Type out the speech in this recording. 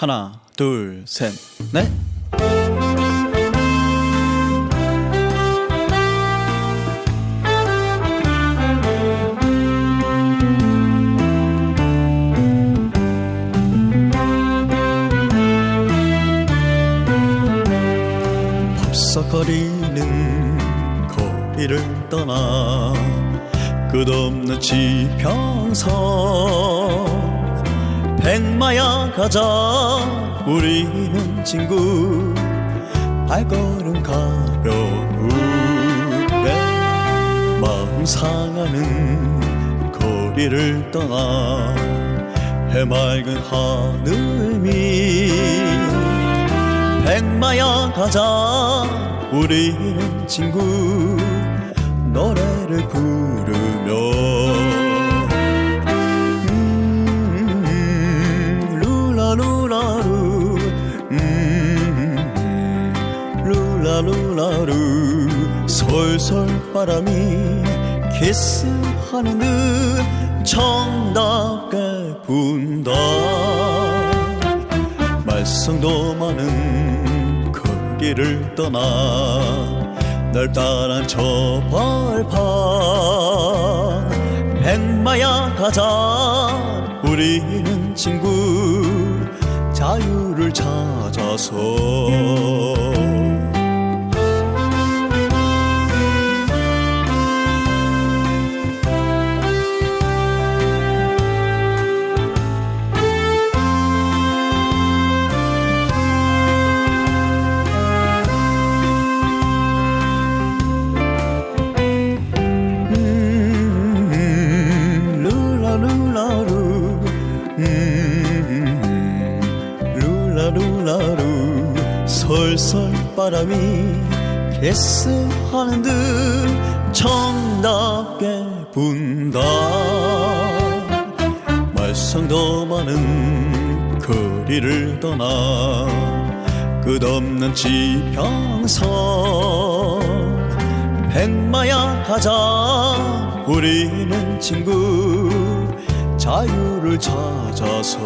하나, 둘, 셋, 넷. 덥석거리는 거리를 떠나 끝없는 지평선 백마야 가자. 우리는 친구. 발걸음 가벼우게 마음 상하는 거리를 떠나 해맑은 하늘 밑 백마야 가자. 우리는 친구. 노래를 부르며 룰라룰라루 솔솔 바람이 키스하는 듯 정답게 분다. 말썽도 많은 거리를 떠나 널 따란 저 벌판. 백마야 가자. 우리는 친구 자유를 찾아서 솔솔 바람이 키스하는 듯 정답게 분다. 말썽도 많은 거리를 떠나 끝없는 지평선 백마야 가자. 우리는 친구 자유를 찾아서